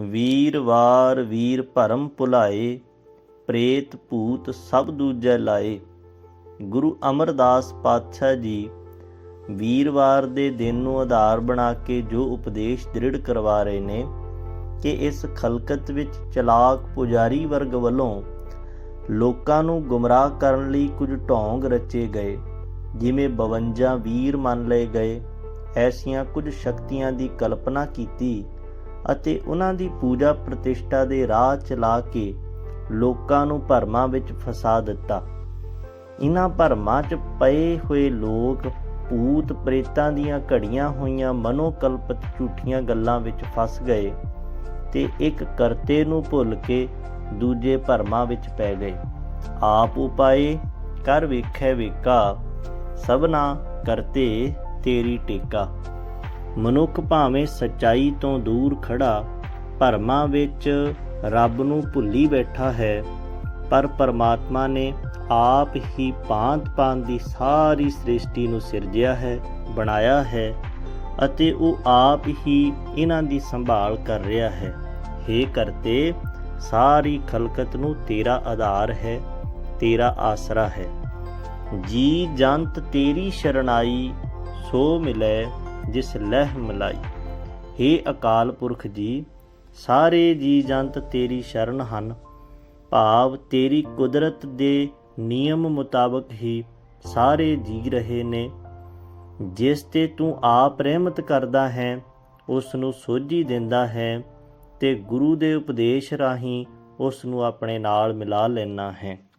ਵੀਰਵਾਰ ਵੀਰ ਭਰਮ ਭੁਲਾਏ, ਪ੍ਰੇਤ ਭੂਤ ਸਭ ਦੂਜੈ ਲਾਏ। ਗੁਰੂ ਅਮਰਦਾਸ ਪਾਤਸ਼ਾਹ ਜੀ ਵੀਰਵਾਰ ਦੇ ਦਿਨ ਨੂੰ ਆਧਾਰ ਬਣਾ ਕੇ ਜੋ ਉਪਦੇਸ਼ ਦ੍ਰਿੜ ਕਰਵਾ ਰਹੇ ਨੇ ਕਿ ਇਸ ਖਲਕਤ ਵਿੱਚ ਚਲਾਕ ਪੁਜਾਰੀ ਵਰਗ ਵੱਲੋਂ ਲੋਕਾਂ ਨੂੰ ਗੁੰਮਰਾਹ ਕਰਨ ਲਈ ਕੁਝ ਢੋਂਗ ਰਚੇ ਗਏ, ਜਿਵੇਂ 52 ਵੀਰ ਮੰਨ ਲਏ ਗਏ। ਐਸੀਆਂ ਕੁਝ ਸ਼ਕਤੀਆਂ ਦੀ ਕਲਪਨਾ ਕੀਤੀ ਅਤੇ ਉਹਨਾਂ ਦੀ ਪੂਜਾ ਪ੍ਰਤਿਸ਼ਠਾ ਦੇ ਰਾਹ ਚਲਾ ਕੇ ਲੋਕਾਂ ਨੂੰ ਭਰਮਾਂ ਵਿੱਚ ਫਸਾ ਦਿੱਤਾ। ਇਹਨਾਂ ਭਰਮਾਂ 'ਚ ਪਏ ਹੋਏ ਲੋਕ ਭੂਤ ਪ੍ਰੇਤਾਂ ਦੀਆਂ ਘੜੀਆਂ ਹੋਈਆਂ ਮਨੋਕਲਪਿਤ ਝੂਠੀਆਂ ਗੱਲਾਂ ਵਿੱਚ ਫਸ ਗਏ ਤੇ ਇੱਕ ਕਰਤੇ ਨੂੰ ਭੁੱਲ ਕੇ ਦੂਜੇ ਭਰਮਾਂ ਵਿੱਚ ਪੈ ਗਏ। ਆਪ ਉਪਾਏ ਕਰ ਵੇਖੈ ਵੇਖਾ, ਸਭਨਾ ਕਰਤੇ ਤੇਰੀ ਟੇਕਾ। ਮਨੁੱਖ ਭਾਵੇਂ ਸਚਾਈ ਤੋਂ ਦੂਰ ਖੜਾ ਭਰਮਾਂ ਵਿੱਚ ਰੱਬ ਨੂੰ ਭੁੱਲੀ ਬੈਠਾ ਹੈ, ਪਰ ਪਰਮਾਤਮਾ ਨੇ ਆਪ ਹੀ ਭਾਂਤ-ਭਾਂਤ ਦੀ ਸਾਰੀ ਸ੍ਰਿਸ਼ਟੀ ਨੂੰ ਸਿਰਜਿਆ ਹੈ, ਬਣਾਇਆ ਹੈ ਅਤੇ ਉਹ ਆਪ ਹੀ ਇਹਨਾਂ ਦੀ ਸੰਭਾਲ ਕਰ ਰਿਹਾ ਹੈ। हे ਕਰਤੇ, ਸਾਰੀ ਖਲਕਤ ਨੂੰ ਤੇਰਾ ਆਧਾਰ ਹੈ, ਤੇਰਾ ਆਸਰਾ ਹੈ। ਜੀ ਜੰਤ ਤੇਰੀ ਸ਼ਰਣਾਈ, ਸੋ ਮਿਲੇ ਜਿਸ ਲਹਿ ਮਲਾਈ। हे ਅਕਾਲ ਪੁਰਖ ਜੀ, ਸਾਰੇ ਜੀ ਜੰਤ ਤੇਰੀ ਸ਼ਰਨ ਹਨ। ਭਾਵ ਤੇਰੀ ਕੁਦਰਤ ਦੇ ਨਿਯਮ ਮੁਤਾਬਕ ਹੀ ਸਾਰੇ ਜੀ ਰਹੇ ਨੇ। ਜਿਸ ਤੇ ਤੂੰ ਆਪ ਰਹਿਮਤ ਕਰਦਾ ਹੈ ਉਸ ਨੂੰ ਸੋਝੀ ਦਿੰਦਾ ਹੈ ਤੇ ਗੁਰੂ ਦੇ ਉਪਦੇਸ਼ ਰਾਹੀਂ ਉਸ ਨੂੰ ਆਪਣੇ ਨਾਲ ਮਿਲਾ ਲੈਣਾ ਹੈ।